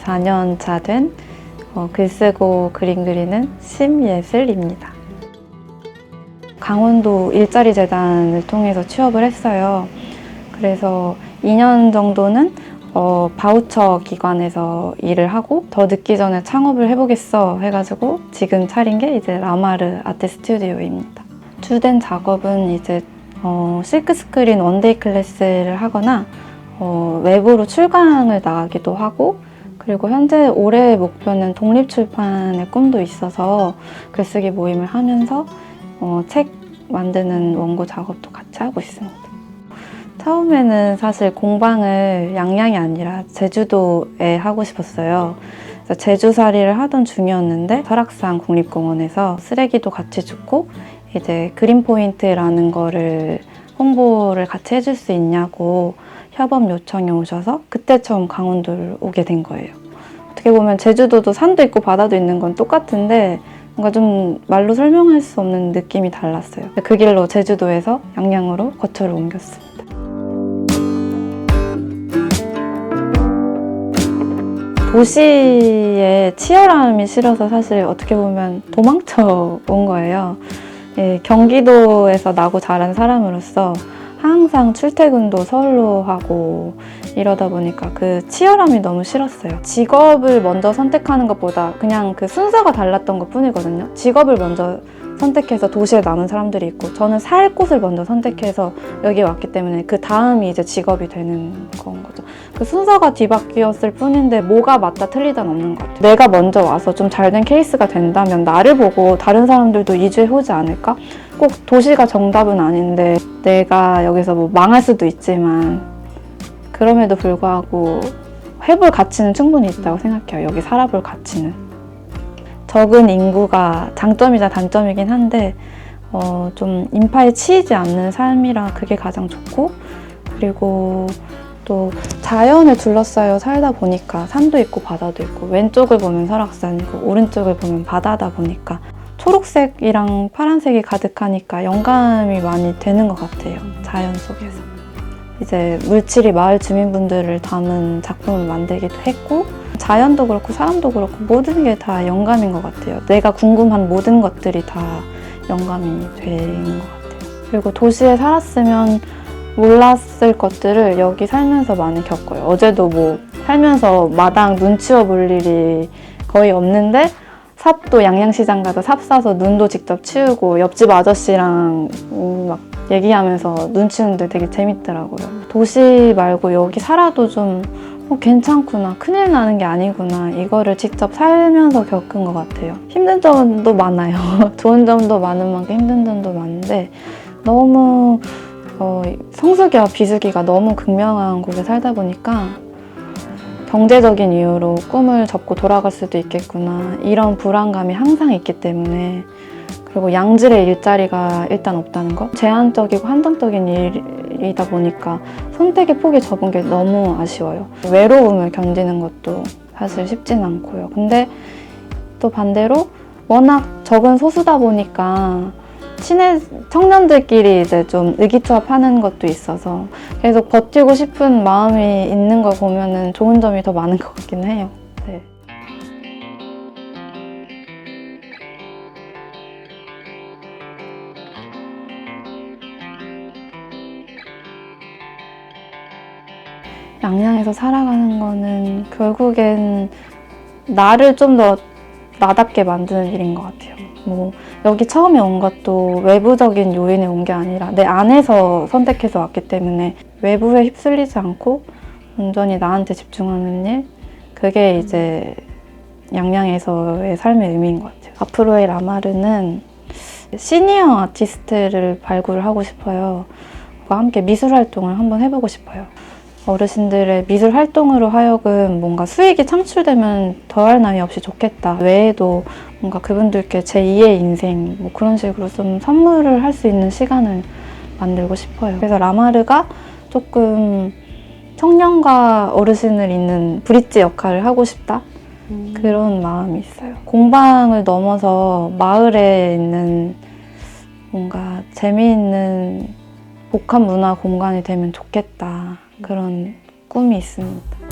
이제 4년 차된 어, 글쓰고 그림 그리는 심예슬입니다. 강원도 일자리 재단을 통해서 취업을 했어요. 그래서 2년 정도는 어, 바우처 기관에서 일을 하고 더 늦기 전에 창업을 해보겠어 해가지고 지금 차린 게 이제 라마르 아트 스튜디오입니다. 주된 작업은 이제 어, 실크 스크린 원데이 클래스를 하거나 어, 외부로 출강을 나가기도 하고 그리고 현재 올해의 목표는 독립 출판의 꿈도 있어서 글쓰기 모임을 하면서 어, 책 만드는 원고 작업도 같이 하고 있습니다. 처음에는 사실 공방을 양양이 아니라 제주도에 하고 싶었어요. 제주살이를 하던 중이었는데 설악산 국립공원에서 쓰레기도 같이 줍고 이제 그린 포인트라는 거를 홍보를 같이 해줄 수 있냐고 협업 요청이 오셔서 그때 처음 강원도를 오게 된 거예요. 어떻게 보면 제주도도 산도 있고 바다도 있는 건 똑같은데 뭔가 좀 말로 설명할 수 없는 느낌이 달랐어요. 그 길로 제주도에서 양양으로 거처를 옮겼습니다. 도시의 치열함이 싫어서 사실 어떻게 보면 도망쳐 온 거예요. 예, 경기도에서 나고 자란 사람으로서 항상 출퇴근도 서울로 하고 이러다 보니까 그 치열함이 너무 싫었어요. 직업을 먼저 선택하는 것보다 그냥 그 순서가 달랐던 것 뿐이거든요. 직업을 먼저 선택해서 도시에 남은 사람들이 있고 저는 살 곳을 먼저 선택해서 여기 왔기 때문에 그 다음이 이제 직업이 되는 건 거죠. 그 순서가 뒤바뀌었을 뿐인데 뭐가 맞다 틀리다는 없는 것 같아요. 내가 먼저 와서 좀 잘 된 케이스가 된다면 나를 보고 다른 사람들도 이주해 오지 않을까? 꼭 도시가 정답은 아닌데 내가 여기서 뭐 망할 수도 있지만 그럼에도 불구하고 해볼 가치는 충분히 있다고 생각해요. 여기 살아볼 가치는. 적은 인구가 장점이자 단점이긴 한데 어, 좀 인파에 치이지 않는 삶이라 그게 가장 좋고 그리고 또 자연을 둘러싸여 살다 보니까 산도 있고 바다도 있고 왼쪽을 보면 설악산이고 오른쪽을 보면 바다다 보니까 초록색이랑 파란색이 가득하니까 영감이 많이 되는 것 같아요 자연 속에서 이제 물칠이 마을 주민분들을 담은 작품을 만들기도 했고 자연도 그렇고 사람도 그렇고 모든 게 다 영감인 것 같아요. 내가 궁금한 모든 것들이 다 영감이 된것 같아요. 그리고 도시에 살았으면 몰랐을 것들을 여기 살면서 많이 겪어요. 어제도 뭐 살면서 마당 눈 치워 볼 일이 거의 없는데 삽도 양양시장 가서 삽 사서 눈도 직접 치우고 옆집 아저씨랑 음, 막 얘기하면서 눈 치우는데 되게 재밌더라고요. 도시 말고 여기 살아도 좀 어, 괜찮구나. 큰일 나는 게 아니구나. 이거를 직접 살면서 겪은 것 같아요. 힘든 점도 많아요. 좋은 점도 많은 만큼 힘든 점도 많은데 너무 어, 성수기와 비수기가 너무 극명한 곳에 살다 보니까 경제적인 이유로 꿈을 접고 돌아갈 수도 있겠구나. 이런 불안감이 항상 있기 때문에 그리고 양질의 일자리가 일단 없다는 거. 제한적이고 한정적인 일이다 보니까 선택의 폭이 적은 게 너무 아쉬워요. 외로움을 견디는 것도 사실 쉽진 않고요. 근데 또 반대로 워낙 적은 소수다 보니까 친해 청년들끼리 이제 좀 의기투합하는 것도 있어서 계속 버티고 싶은 마음이 있는 걸 보면은 좋은 점이 더 많은 것 같긴 해요. 네. 양양에서 살아가는 거는 결국엔 나를 좀더 나답게 만드는 일인 것 같아요. 뭐 여기 처음에 온 것도 외부적인 요인에 온 게 아니라 내 안에서 선택해서 왔기 때문에 외부에 휩쓸리지 않고 온전히 나한테 집중하는 일 그게 이제 양양에서의 삶의 의미인 것 같아요. 앞으로의 라마르는 시니어 아티스트를 발굴하고 싶어요. 함께 미술 활동을 한번 해보고 싶어요. 어르신들의 미술 활동으로 하여금 뭔가 수익이 창출되면 더할 나위 없이 좋겠다. 외에도 뭔가 그분들께 제2의 인생 뭐 그런 식으로 좀 선물을 할 수 있는 시간을 만들고 싶어요. 그래서 라마르가 조금 청년과 어르신을 잇는 브릿지 역할을 하고 싶다. 그런 마음이 있어요. 공방을 넘어서 마을에 있는 뭔가 재미있는 복합 문화 공간이 되면 좋겠다. 그런 꿈이 있습니다.